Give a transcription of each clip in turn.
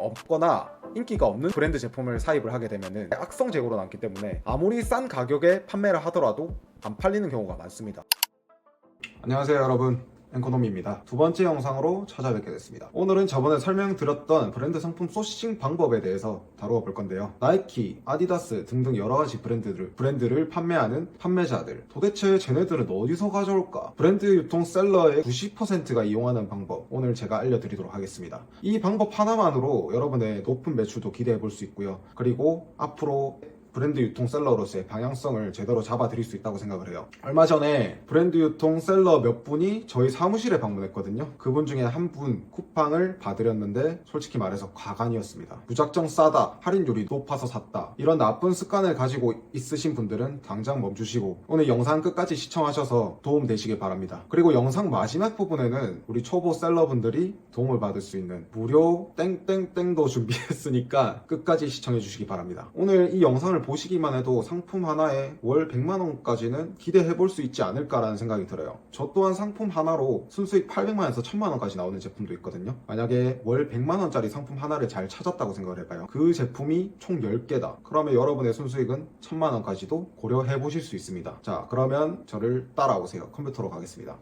없거나 인기가 없는 브랜드 제품을 사입을 하게 되면은 악성 재고로 남기 때문에 아무리 싼 가격에 판매를 하더라도 안 팔리는 경우가 많습니다. 안녕하세요 여러분 앵커놈입니다. 두 번째 영상으로 찾아뵙게 됐습니다. 오늘은 저번에 설명드렸던 브랜드 상품 소싱 방법에 대해서 다루어 볼 건데요. 나이키, 아디다스 등등 여러 가지 브랜드들, 브랜드를 판매하는 판매자들 도대체 쟤네들은 어디서 가져올까? 브랜드 유통 셀러의 90%가 이용하는 방법 오늘 제가 알려드리도록 하겠습니다. 이 방법 하나만으로 여러분의 높은 매출도 기대해 볼 수 있고요. 그리고 앞으로 브랜드 유통 셀러로서의 방향성을 제대로 잡아드릴 수 있다고 생각을 해요. 얼마 전에 브랜드 유통 셀러 몇 분이 저희 사무실에 방문했거든요. 그분 중에 한 분 쿠팡을 받으렸는데 솔직히 말해서 과간이었습니다. 무작정 싸다, 할인 율이 높아서 샀다. 이런 나쁜 습관을 가지고 있으신 분들은 당장 멈추시고 오늘 영상 끝까지 시청하셔서 도움 되시길 바랍니다. 그리고 영상 마지막 부분에는 우리 초보 셀러분들이 도움을 받을 수 있는 무료 땡땡땡도 준비했으니까 끝까지 시청해 주시기 바랍니다. 오늘 이 영상을 보시기만 해도 상품 하나에 월 100만 원까지는 기대해 볼 수 있지 않을까라는 생각이 들어요. 저 또한 상품 하나로 순수익 800만 원에서 1000만 원까지 나오는 제품도 있거든요. 만약에 월 100만 원짜리 상품 하나를 잘 찾았다고 생각을 해봐요. 그 제품이 총 10개다. 그러면 여러분의 순수익은 1000만 원까지도 고려해 보실 수 있습니다. 자, 그러면 저를 따라오세요. 컴퓨터로 가겠습니다.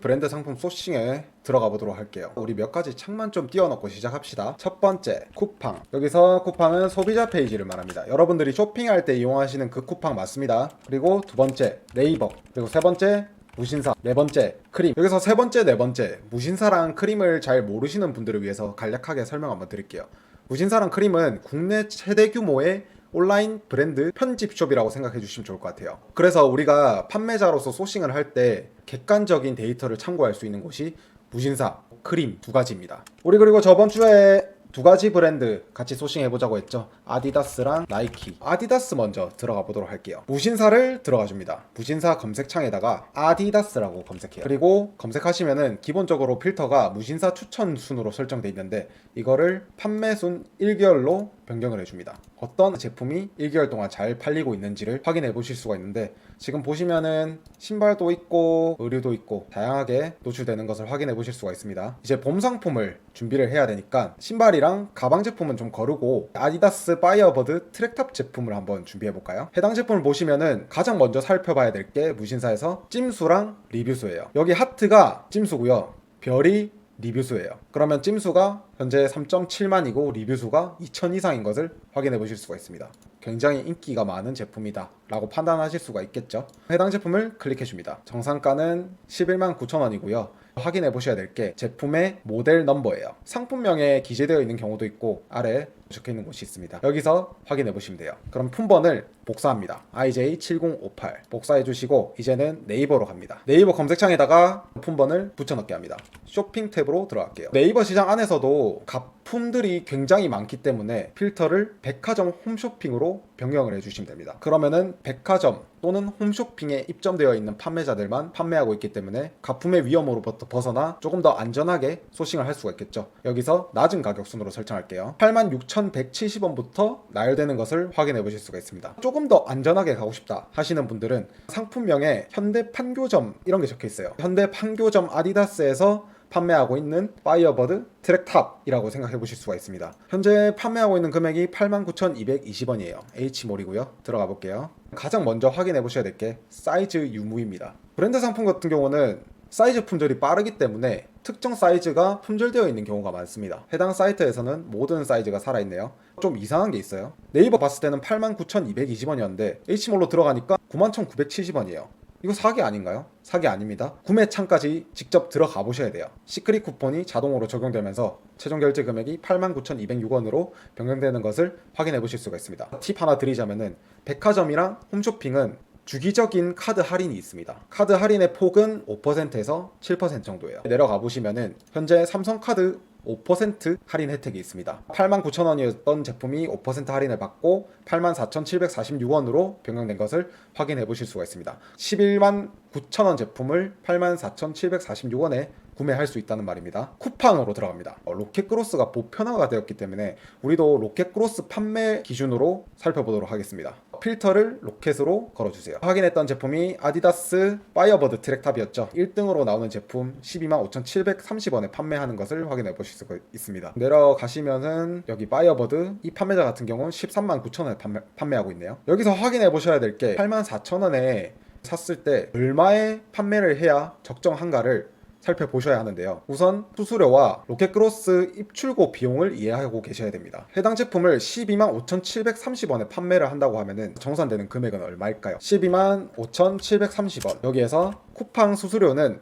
브랜드 상품 소싱에 들어가 보도록 할게요. 우리 몇 가지 창만 좀 띄워놓고 시작합시다. 첫 번째, 쿠팡. 여기서 쿠팡은 소비자 페이지를 말합니다. 여러분들이 쇼핑할 때 이용하시는 그 쿠팡 맞습니다. 그리고 두 번째, 네이버. 그리고 세 번째, 무신사. 네 번째, 크림. 여기서 세 번째, 네 번째, 무신사랑 크림을 잘 모르시는 분들을 위해서 간략하게 설명 한번 드릴게요. 무신사랑 크림은 국내 최대 규모의 온라인 브랜드 편집숍이라고 생각해 주시면 좋을 것 같아요. 그래서 우리가 판매자로서 소싱을 할 때 객관적인 데이터를 참고할 수 있는 곳이 무신사, 크림 두 가지입니다. 우리 그리고 저번 주에 두 가지 브랜드 같이 소싱해 보자고 했죠. 아디다스랑 나이키. 아디다스 먼저 들어가 보도록 할게요. 무신사를 들어가 줍니다. 무신사 검색창에다가 아디다스라고 검색해요. 그리고 검색하시면은 기본적으로 필터가 무신사 추천 순으로 설정돼 있는데 이거를 판매 순 1개월로 변경을 해줍니다. 어떤 제품이 1개월 동안 잘 팔리고 있는지를 확인해 보실 수가 있는데 지금 보시면은 신발도 있고 의류도 있고 다양하게 노출되는 것을 확인해 보실 수가 있습니다. 이제 봄 상품을 준비를 해야 되니까 신발이랑 가방 제품은 좀 거르고 아디다스 파이어버드 트랙탑 제품을 한번 준비해 볼까요? 해당 제품을 보시면은 가장 먼저 살펴봐야 될 게 무신사에서 찜수랑 리뷰수예요. 여기 하트가 찜수고요. 별이 리뷰수예요. 그러면 찜수가 현재 3.7만이고 리뷰수가 2,000 이상인 것을 확인해 보실 수가 있습니다. 굉장히 인기가 많은 제품이다 라고 판단하실 수가 있겠죠. 해당 제품을 클릭해 줍니다. 정상가는 11만 9천 원이고요. 확인해 보셔야 될 게 제품의 모델 넘버예요. 상품명에 기재되어 있는 경우도 있고 아래 적혀 있는 곳이 있습니다. 여기서 확인해 보시면 돼요. 그럼 품번을 복사합니다. IJ7058 복사해 주시고 이제는 네이버로 갑니다. 네이버 검색창에다가 품번을 붙여넣게 합니다. 쇼핑 탭으로 들어갈게요. 네이버 시장 안에서도 가품들이 굉장히 많기 때문에 필터를 백화점 홈쇼핑으로 변경을 해주시면 됩니다. 그러면은 백화점 또는 홈쇼핑에 입점되어 있는 판매자들만 판매하고 있기 때문에 가품의 위험으로부터 벗어나 조금 더 안전하게 소싱을 할 수가 있겠죠. 여기서 낮은 가격 순으로 설정할게요. 86,170원부터 나열되는 것을 확인해 보실 수가 있습니다. 조금 더 안전하게 가고 싶다 하시는 분들은 상품명에 현대 판교점 이런 게 적혀 있어요. 현대 판교점 아디다스에서 판매하고 있는 파이어버드 트랙 탑이라고 생각해 보실 수가 있습니다. 현재 판매하고 있는 금액이 89,220원이에요. H몰이고요. 들어가 볼게요. 가장 먼저 확인해 보셔야 될 게 사이즈 유무입니다. 브랜드 상품 같은 경우는 사이즈 품절이 빠르기 때문에 특정 사이즈가 품절되어 있는 경우가 많습니다. 해당 사이트에서는 모든 사이즈가 살아있네요. 좀 이상한 게 있어요. 네이버 봤을 때는 89,220원이었는데 H몰로 들어가니까 91,970원이에요. 이거 사기 아닌가요? 사기 아닙니다. 구매 창까지 직접 들어가 보셔야 돼요. 시크릿 쿠폰이 자동으로 적용되면서 최종 결제 금액이 89,206원으로 변경되는 것을 확인해 보실 수가 있습니다. 팁 하나 드리자면은 백화점이랑 홈쇼핑은 주기적인 카드 할인이 있습니다. 카드 할인의 폭은 5%에서 7% 정도예요. 내려가 보시면은 현재 삼성카드 5% 할인 혜택이 있습니다. 89,000원이었던 제품이 5% 할인을 받고 84,746원으로 변경된 것을 확인해 보실 수가 있습니다. 11만 9천원 제품을 84,746원에 구매할 수 있다는 말입니다. 쿠팡으로 들어갑니다. 어, 로켓크로스가 보편화가 되었기 때문에 우리도 로켓크로스 판매 기준으로 살펴보도록 하겠습니다. 필터를 로켓으로 걸어주세요. 확인했던 제품이 아디다스 파이어버드 트랙탑이었죠. 1등으로 나오는 제품 125,730원에 판매하는 것을 확인해 보실 수가 있습니다. 내려가시면은 여기 파이어버드 이 판매자 같은 경우는 139,000원에 판매, 판매하고 있네요. 여기서 확인해 보셔야 될 게 84,000원에 샀을 때 얼마에 판매를 해야 적정한가를 살펴보셔야 하는데요. 우선 수수료와 로켓크로스 입출고 비용을 이해하고 계셔야 됩니다. 해당 제품을 12만 5,730원에 판매를 한다고 하면은 정산되는 금액은 얼마일까요? 12만 5,730원. 여기에서 쿠팡 수수료는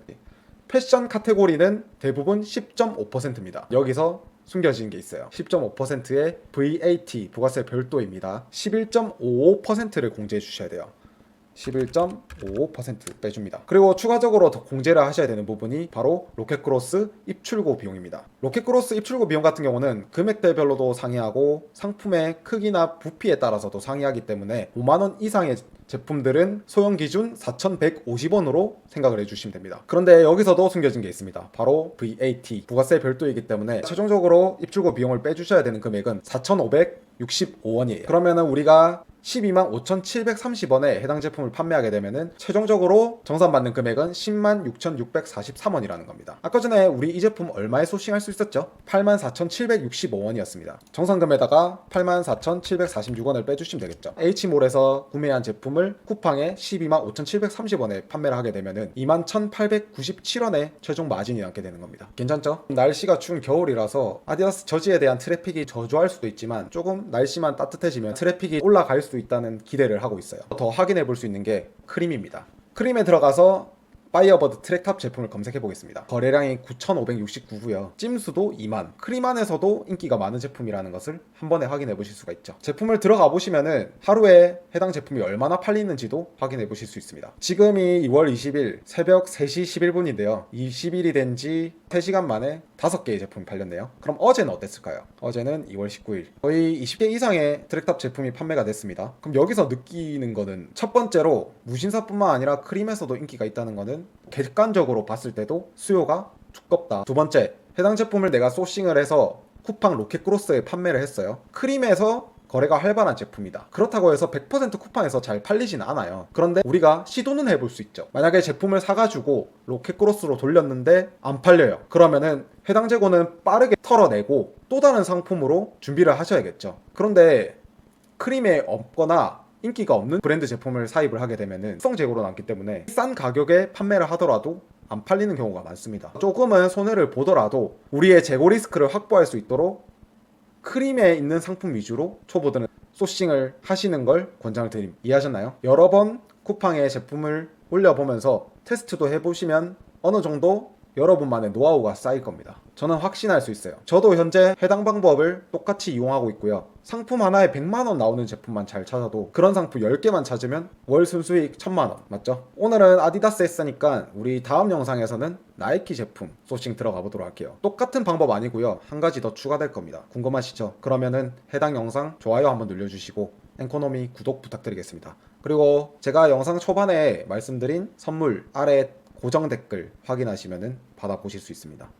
패션 카테고리는 대부분 10.5%입니다. 여기서 숨겨진 게 있어요. 10.5%의 VAT 부가세 별도입니다. 11.55%를 공제해 주셔야 돼요. 11.55% 빼줍니다. 그리고 추가적으로 더 공제를 하셔야 되는 부분이 바로 로켓크로스 입출고 비용입니다. 로켓크로스 입출고 비용 같은 경우는 금액대별로도 상이하고 상품의 크기나 부피에 따라서도 상이하기 때문에 5만원 이상의 제품들은 소형 기준 4,150원으로 생각을 해주시면 됩니다. 그런데 여기서도 숨겨진 게 있습니다. 바로 VAT 부가세 별도이기 때문에 최종적으로 입출고 비용을 빼주셔야 되는 금액은 4,565원이에요. 그러면은 우리가 12만 5,730원에 해당 제품을 판매하게 되면은 최종적으로 정산받는 금액은 10만 6,643원이라는 겁니다. 아까 전에 우리 이 제품 얼마에 소싱할 수 있었죠? 8만 4,765원이었습니다. 정산금에다가 8만 4,746원을 빼주시면 되겠죠. H몰에서 구매한 제품을 쿠팡에 12만 5,730원에 판매를 하게 되면은 2만 1,897원에 최종 마진이 남게 되는 겁니다. 괜찮죠? 날씨가 추운 겨울이라서 아디다스 저지에 대한 트래픽이 저조할 수도 있지만 조금 날씨만 따뜻해지면 트래픽이 올라갈 수 있다는 기대를 하고 있어요. 더 확인해 볼 수 있는 게 크림입니다. 크림에 들어가서 파이어버드 트랙탑 제품을 검색해 보겠습니다. 거래량이 9,569고요. 찜수도 2만. 크림 안에서도 인기가 많은 제품이라는 것을 한 번에 확인해 보실 수가 있죠. 제품을 들어가 보시면은 하루에 해당 제품이 얼마나 팔리는지도 확인해 보실 수 있습니다. 지금이 2월 20일 새벽 3시 11분인데요. 20일이 된 지 3시간 만에 5개의 제품이 팔렸네요. 그럼 어제는 어땠을까요? 어제는 2월 19일. 거의 20개 이상의 트랙탑 제품이 판매가 됐습니다. 그럼 여기서 느끼는 거는 첫 번째로 무신사뿐만 아니라 크림에서도 인기가 있다는 거는 객관적으로 봤을 때도 수요가 두껍다. 두 번째, 해당 제품을 내가 소싱을 해서 쿠팡 로켓크로스에 판매를 했어요. 크림에서 거래가 활발한 제품이다. 그렇다고 해서 100% 쿠팡에서 잘 팔리진 않아요. 그런데 우리가 시도는 해볼 수 있죠. 만약에 제품을 사가지고 로켓크로스로 돌렸는데 안 팔려요. 그러면은 해당 재고는 빠르게 털어내고 또 다른 상품으로 준비를 하셔야겠죠. 그런데 크림에 없거나 인기가 없는 브랜드 제품을 사입을 하게 되면은 특성 재고로 남기 때문에 싼 가격에 판매를 하더라도 안 팔리는 경우가 많습니다. 조금은 손해를 보더라도 우리의 재고 리스크를 확보할 수 있도록 크림에 있는 상품 위주로 초보들은 소싱을 하시는 걸 권장을 드립니다. 이해하셨나요? 여러 번 쿠팡에 제품을 올려보면서 테스트도 해보시면 어느 정도 여러분만의 노하우가 쌓일 겁니다. 저는 확신할 수 있어요. 저도 현재 해당 방법을 똑같이 이용하고 있고요. 상품 하나에 100만원 나오는 제품만 잘 찾아도 그런 상품 10개만 찾으면 월 순수익 1000만원. 맞죠? 오늘은 아디다스 했으니까 우리 다음 영상에서는 나이키 제품 소싱 들어가 보도록 할게요. 똑같은 방법 아니고요. 한 가지 더 추가될 겁니다. 궁금하시죠? 그러면은 해당 영상 좋아요 한번 눌러주시고 엔코노미 구독 부탁드리겠습니다. 그리고 제가 영상 초반에 말씀드린 선물 아래 고정 댓글 확인하시면 받아보실 수 있습니다.